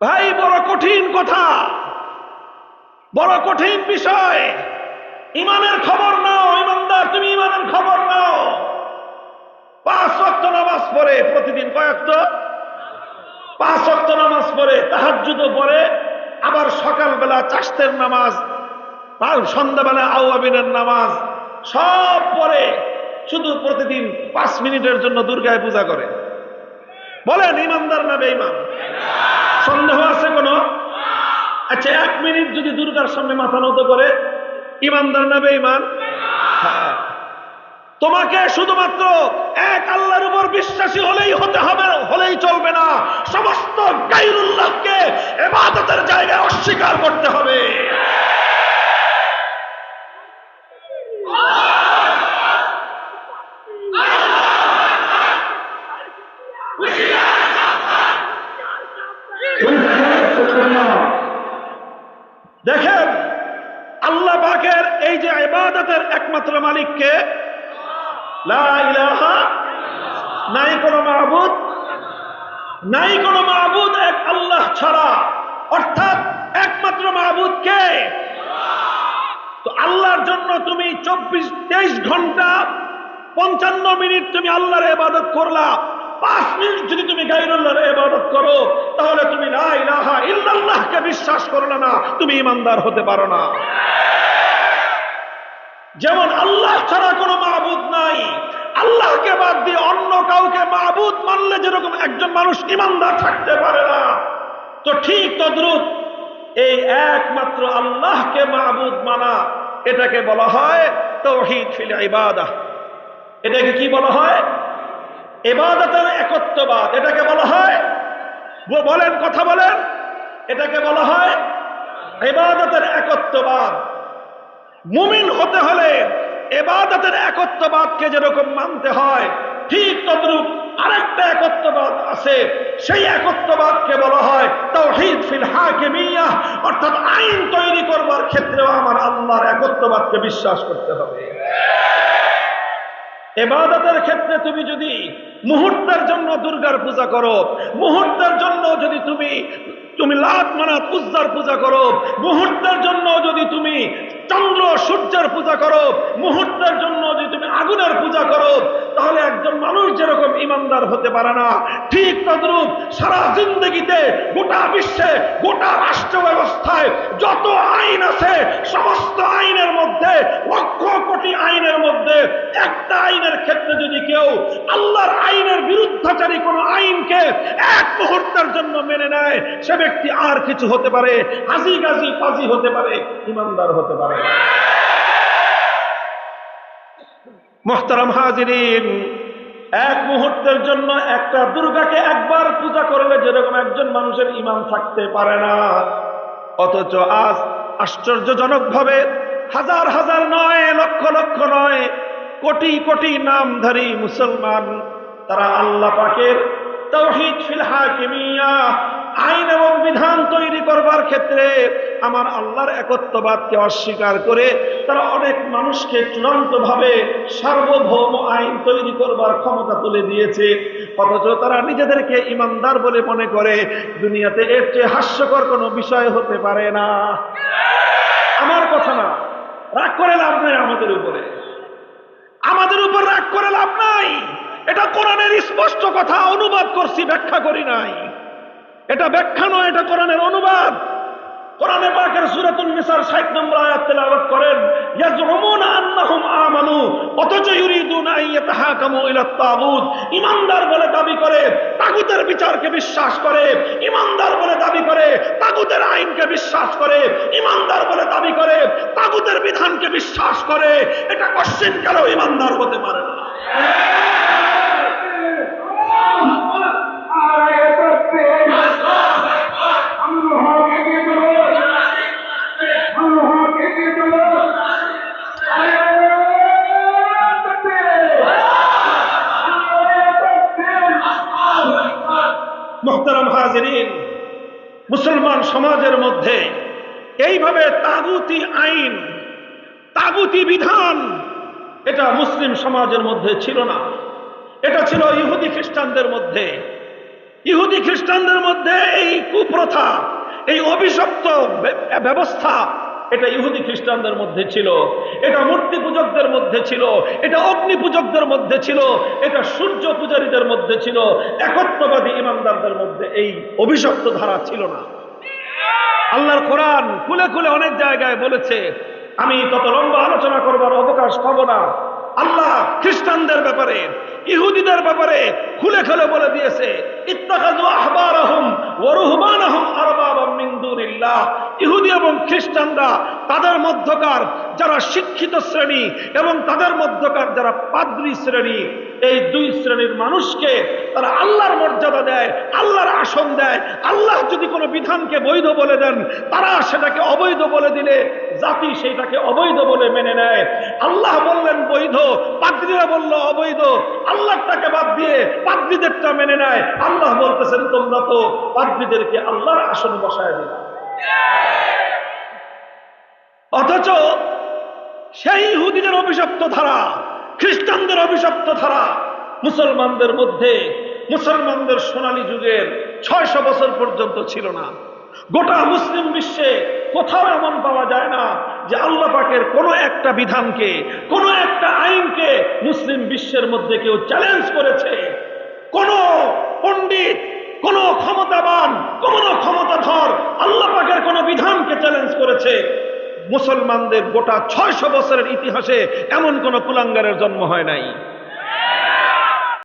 ভাই, বড় কঠিন কথা। বড় কঠিন বিষয়। ইমানের খবর নাও, ইমানদার, তুমি ইমানের খবর নাও। পাঁচ ওয়াক্ত নামাজ পড়ে প্রতিদিন কয়েকত পাঁচ ওয়াক্ত নামাজ পড়ে তাহাজ্জুদ পড়ে, আবার সকালবেলা চাষতের নামাজ সন্ধ্যাবেলা আউয়াবিনের নামাজ, সব পরে শুধু প্রতিদিন পাঁচ মিনিটের জন্য দুর্গায় পূজা করে। বলেন, ইমানদার না বেঈমান? সন্দেহ আছে কোনো? আচ্ছা এক মিনিট যদি দুর্গার সামনে মাথা নত করে, ইমানদার না বেঈমান? হ্যাঁ। তোমাকে শুধুমাত্র এক আল্লাহর উপর বিশ্বাসী হলেই হতে হবে, হলেই চলবে না। সমস্ত গাইরুল্লাহকে এবাদতের জায়গায় অস্বীকার করতে হবে। দেখেন, আল্লাহ পাকের এই যে ইবাদতের একমাত্র মালিককে নাই কোনো মাহবুদ নাই কোনো মাহবুদ এক আল্লাহ ছাড়া। অর্থাৎ একমাত্র মাহবুদ কে? তো আল্লাহর জন্য তুমি চব্বিশ, তেইশ ঘণ্টা, পঞ্চান্ন মিনিট তুমি আল্লাহর ইবাদত করলা। পাঁচ মিনিট যদি তুমি গাইরুল্লাহর করো, তাহলে তুমি ইলাহা ইল্লাল্লাহকে বিশ্বাস করলে না তুমি ইমানদার হতে পারো না। যেমন আল্লাহ ছাড়া কোনো মাহবুদ নাই, আল্লাহকে বাদ দিয়ে অন্য কাউকে মাহবুদ মানলে যেরকম একজন মানুষ ইমানদার থাকতে পারে না। তো ঠিক তদ্রুপ এই একমাত্র আল্লাহকে মাহবুদ মানা, এটাকে বলা হয় তৌহিদ ফিল ইবাদাহ। এটাকে কি বলা হয়? এবাদতের একত্ববাদ। এটাকে বলা হয় বলেন, কথা বলেন। এটাকে বলা হয় এবাদতের একত্ববাদ। মুমিন হতে হলে এবাদতের একত্ববাদকে যেরকম মানতে হয়, ঠিক তদ্রুপ আরেকটা একত্ববাদ আছে। সেই একত্ববাদকে বলা হয় তাওহীদ ফিল হাকিমিয়াহ অর্থাৎ আইন তৈরি করবার ক্ষেত্রেও আমার আল্লাহর একত্ববাদকে বিশ্বাস করতে হবে। এবাদতের ক্ষেত্রে তুমি যদি মুহূর্তের জন্য দুর্গার পূজা করো, মুহূর্তের জন্য যদি তুমি তুমি লাত মানাত উজ্জার পূজা করো, মুহূর্তের জন্য যদি তুমি চন্দ্র সূর্যের পূজা করো, মুহূর্তের জন্য যদি তুমি আগুনের পূজা করো, তাহলে একজন মানুষ যেরকম ইমানদার হতে পারে না, ঠিক তদ্রূপ সারা জিন্দগিতে গোটা বিশ্বে, গোটা রাষ্ট্র ব্যবস্থায় যত আইন আছে, সমস্ত আইনের মধ্যে, লক্ষ কোটি আইনের মধ্যে, একটা আইনের ক্ষেত্রে যদি কেউ আল্লাহর আইনের বিরুদ্ধাচারী কোনো আইনকে এক মুহূর্তের জন্য মেনে নেয়, সে ব্যক্তি আর কিছু হতে পারে, হাজি গাজি পাজি হতে পারে, ইমানদার হতে পারে। মোহতারাম হাজিরিন, এক মুহূর্তের জন্য একটা দুর্গাকে একবার পূজা করলে যেরকম একজন মানুষের ইমান থাকতে পারে না। অথচ আজ আশ্চর্যজনক ভাবে হাজার হাজার নয়, লক্ষ লক্ষ নয়, কোটি কোটি নামধারী মুসলমান, তারা আল্লাহ পাকের তৌহিদ ফিল হাকিমিয়া আইন এবং বিধান তৈরি করবার ক্ষেত্রে আমার আল্লাহর একত্ববাদকে অস্বীকার করে তারা অনেক মানুষকে চূড়ান্তভাবে সার্বভৌম আইন তৈরি করবার ক্ষমতা তুলে দিয়েছে। অথচ তারা নিজেদেরকে ইমানদার বলে মনে করে, দুনিয়াতে এর চেয়ে হাস্যকর কোনো বিষয় হতে পারে না। আমার কথা না, রাগ করে লাভ নাই আমাদের উপরে। আমাদের উপর রাগ করে লাভ নাই। এটা কোরআনের স্পষ্ট কথা, অনুবাদ করছি, ব্যাখ্যা করি নাই। এটা ব্যাখ্যা নয়, এটা কোরআনের অনুবাদ। কোরআনে পাকের সূরাতুন নিসার 60 নম্বর আয়াত তেলাওয়াত করেন ইয়াজুমুনা আন্নাহুম আমানু, অথচ ইউরিদুনা আন ইয়াতাহাকামু ইলা তাগুত। ঈমানদার বলে দাবি করে, তাগুতের বিচারকে বিশ্বাস করে। ঈমানদার বলে দাবি করে, তাগুতের আইনকে বিশ্বাস করে। ঈমানদার বলে দাবি করে, তাগুতের বিধানকে বিশ্বাস করে। এটা কোশ্চেন কেন ঈমানদার হতে পারে না? মুসলমান সমাজের মধ্যে এইভাবে তাগুতি আইন, তাগুতি বিধান, এটা মুসলিম সমাজের মধ্যে ছিল না। এটা ছিল ইহুদি খ্রিস্টানদের মধ্যে। ইহুদি খ্রিস্টানদের মধ্যে এই কুপ্রথা, এই অভিশপ্ত ব্যবস্থা, এটা ইহুদি খ্রিস্টানদের মধ্যে ছিল। এটা মূর্তি পূজকদের মধ্যে ছিল। এটা অগ্নি পূজকদের মধ্যে ছিল। এটা সূর্য পূজারীদের মধ্যে ছিল। একত্ববাদী ইমানদারদের মধ্যে এই অভিশপ্ত ধারা ছিল না। আল্লাহর কোরআন খুলে খুলে অনেক জায়গায় বলেছে, আমি তত লম্বা আলোচনা করবার অবকাশ পাবো না। আল্লাহ খ্রিস্টানদের ব্যাপারে, ইহুদিদের ব্যাপারে খুলে খুলে বলে দিয়েছে ইহুদি এবং খ্রিস্টানরা তাদের মধ্যকার যারা শিক্ষিত শ্রেণি এবং তাদের মধ্যকার যারা পাদ্রী শ্রেণি, এই দুই শ্রেণির মানুষকে তারা আল্লাহর মর্যাদা দেয়, আল্লাহর আসন দেয়। আল্লাহ যদি কোনো বিধানকে বৈধ বলে দেন, তারা সেটাকে অবৈধ বলে দিলে জাতি সেটাকে অবৈধ বলে মেনে নেয়। আল্লাহ বললেন, বৈধ। পাদ্রীরা বলল, অবৈধ। আল্লাহটাকে বাদ দিয়ে পাদ্রীদেরটা মেনে নেয়। আল্লাহ বলতেছেন, তোমরা তো পাদ্রীদেরকে আল্লাহর আসন বসায় দিলা। অথচ সেই ইহুদিদের অভিশপ্ত ধারা, খ্রিস্টানদের অভিশপ্ত ধারা, মুসলমানদের মধ্যে, মুসলমানদের সোনালী যুগের ছয়শো বছর পর্যন্ত ছিল না। গোটা মুসলিম বিশ্বে কোথাও এমন পাওয়া যায় না যে আল্লাহ পাকের কোনো একটা বিধানকে, কোনো একটা আইনকে মুসলিম বিশ্বের মধ্যে কেউ চ্যালেঞ্জ করেছে। কোন পণ্ডিত, কোন ক্ষমতাবান, কোন ক্ষমতাধর আল্লাহ পাকের কোন বিধানকে চ্যালেঞ্জ করেছে। মুসলমানদের গোটা ছয়শো বছরের ইতিহাসে এমন কোন কুলাঙ্গারের জন্ম হয় নাই।